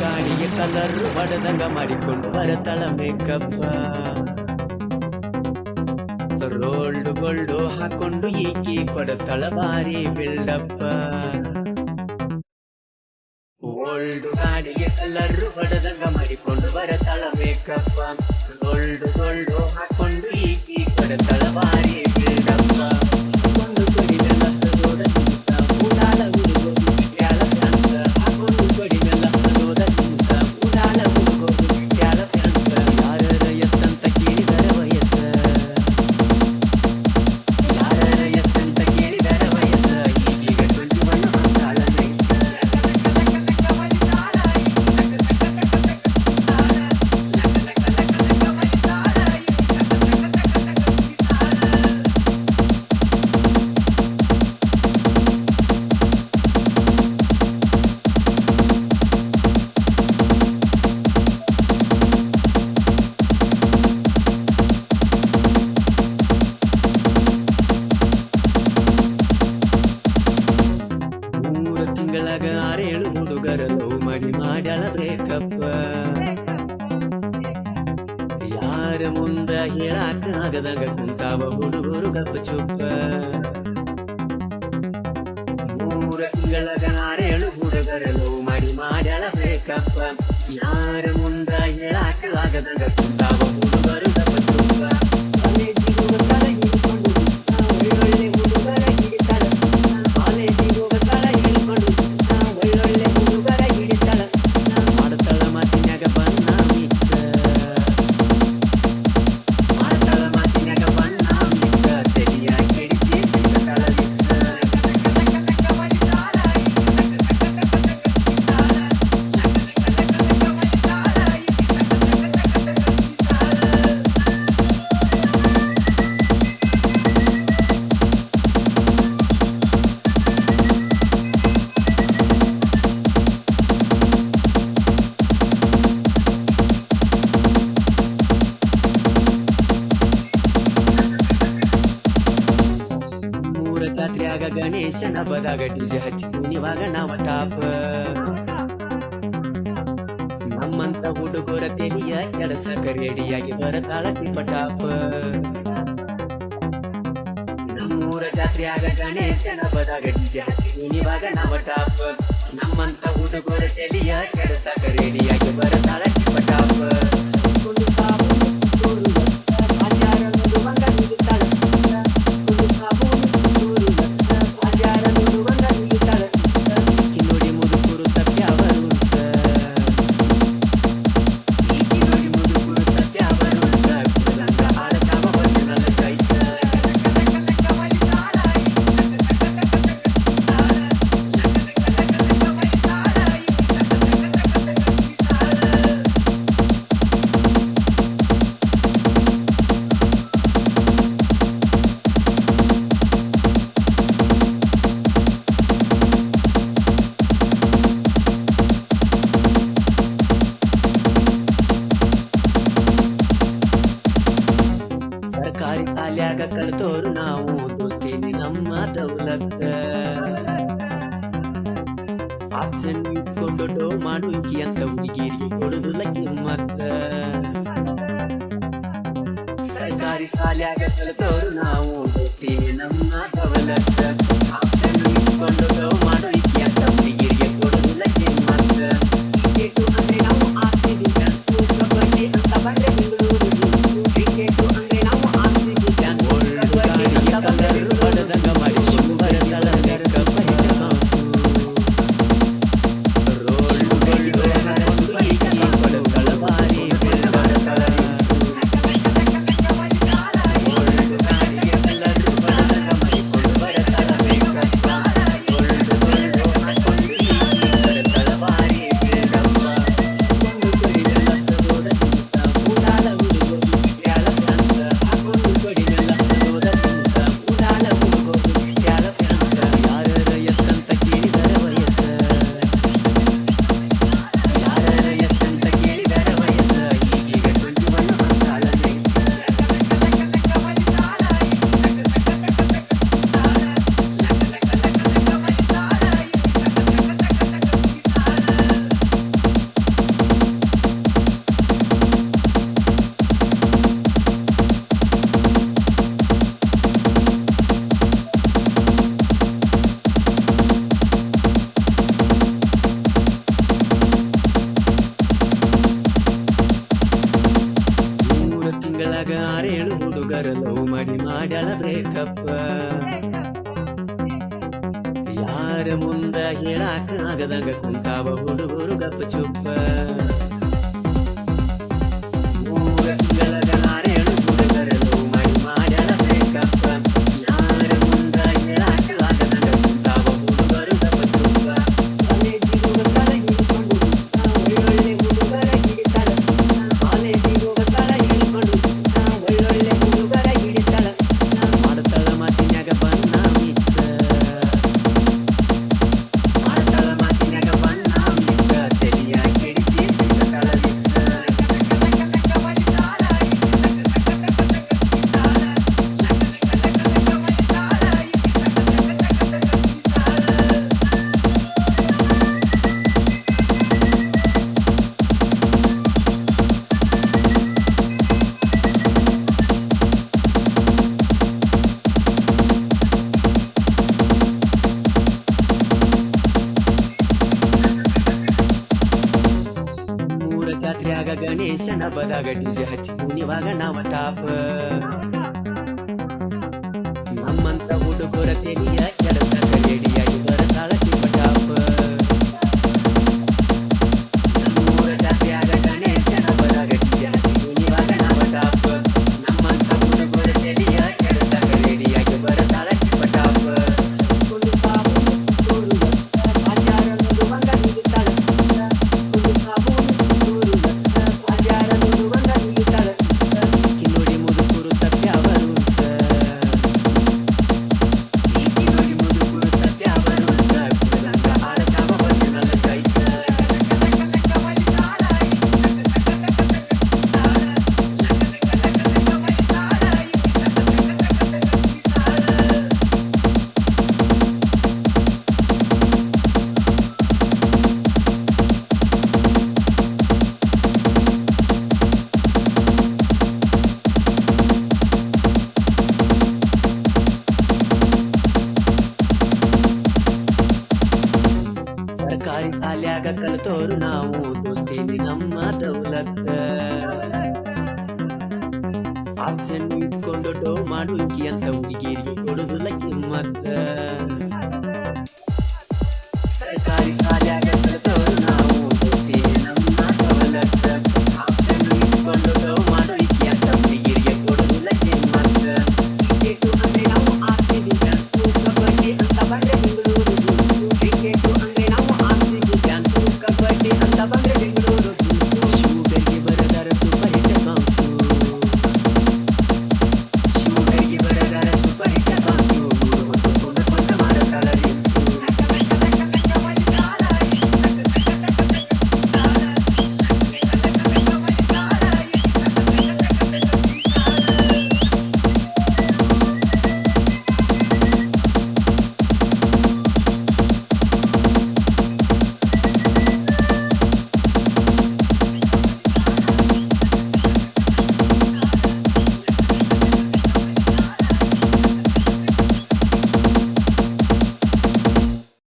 ಗಾಡಿಗೆ ಕಲರ್ ಬಡದಂಗ ಮಾಡಿಕೊಂಡು ಬರತಳ ಮೇಕಪ್ಪ rolled gold ಹಾಕೊಂಡು ಈಕಿ ಕೊಡತಳ ಬಾರಿ ಬಿಲ್ಡಪ್ಪ ಓಲ್ಡ್ ಗಾಡಿಗೆ ಕಲರ್ ಹೊಡೆದಂಗ ಮಾಡಿಕೊಂಡು ಬರತಳ ಮೇಕಪ್ಪ ಗೋಲ್ಡ್ ಗೋಲ್ಡು ಹಾಕೊಂಡು ಈಕಿ ಕೊಡತಳ ಬಾರಿ ಯಾರ ಮುಂದ ಹೇಳಾಕ ಆಗದಾಗ ಕುಂತಾವ ಹುಡುಗರು ಗಪ್ಪ ಚುಪ್ಪ ಮೂರ ತಿಂಗಳಾಗ ಆರೇಳು ಹುಡುಗರ ಲವ್ ಮಾಡಿ ಮಾಡ್ಯಾಳ ಬ್ರೇಕಪ್ ಯಾರ ಮುಂದ ಹೇಳಾಕ ಆಗದಾಗ ಕುಂತಾವ ಹುಡುಗರು ಗಣೇಶನ ಬದಾಗ ಡಿಜೆ ಹಚ್ಚಿ ಕುಣಿವಾಗ ನಾವ ಟಾಪ್. ನಮ್ಮಂತ ಹುಡುಗರ ತೆಲಿಯ ಕೆಲಸ ರೆಡಿಯಾಗಿ ಬರತಾಳ ಟಿಪ ಟಾಪ್. ನಮ್ಮೂರ ಆಗ ಗಣೇಶನ ಬದಾಗ ಡಿಜೆ ಹಚ್ಚಿ ಕುಣಿವಾಗ ನಾವ ಟಾಪ್. ನಮ್ಮಂತ ಹುಡುಗರ ತೆಲಿಯ ಕೆಲಸ ರೆಡಿಯಾಗಿ ಬರತಾಳ ಸರ್ಕಾರಿ ಶಾಲ್ಯಾಗ ಕಲ್ತೋರು ನಾವು ದೋಸ್ತಿನಿ ನಮ್ಮ ದೌಲತ್ತ ಆಪ್ಷನ್ ಇಟ್ಕೊಂಡು ಡೋ ಮಾಡುಂಕಿ ಅಂತ ಹುಡುಗಿರಿಗೆ ಕೊಡುದಿಲ್ಲ ಕಿಮ್ಮತ್ತ ಸರ್ಕಾರಿ ಶಾಲ್ಯಾಗ ಕಲ್ತೋರು ನಾವು ದೋಸ್ತಿನಿ ನಮ್ಮ ಮಗಳಾಗ ಆರೇಳು ಹುಡುಗರ ಲವ್ ಮಾಡಿ ಮಾಡ್ಯಾಳ ಬ್ರೇಕಪ್ಪ ಯಾರ ಮುಂದ ಹೇಳಾಕ ಆಗದಂಗ ಕುಂತಾವ ಹುಡುಗರು ಗಪ್ಪ ಚುಪ್ಪ ಗಣೇಶನ ಬದಗಡಿ ಜಾತಿ ಮುನಿವಾಗ ನಾವ ಟಾಪ ನಮ್ಮಂತ ಹುಡುಗರ ತೆಲಿಯ ಮಕ್ಕಳು ತೋರು ನಾವು ಓದುತ್ತೇವೆ ನಮ್ಮ ದೌಲತ್ತ ಆಪ್ಷನ್ ಇಟ್ಕೊಂಡು ಡೋ ಮಾಡು ಅಂತ ಹುಡುಗಿಯರಿಗೆ ಕೊಡುವುದಿಲ್ಲ ಕಿಮ್ಮತ್ತ ಸರ್ಕಾರಿ ಸಾಲ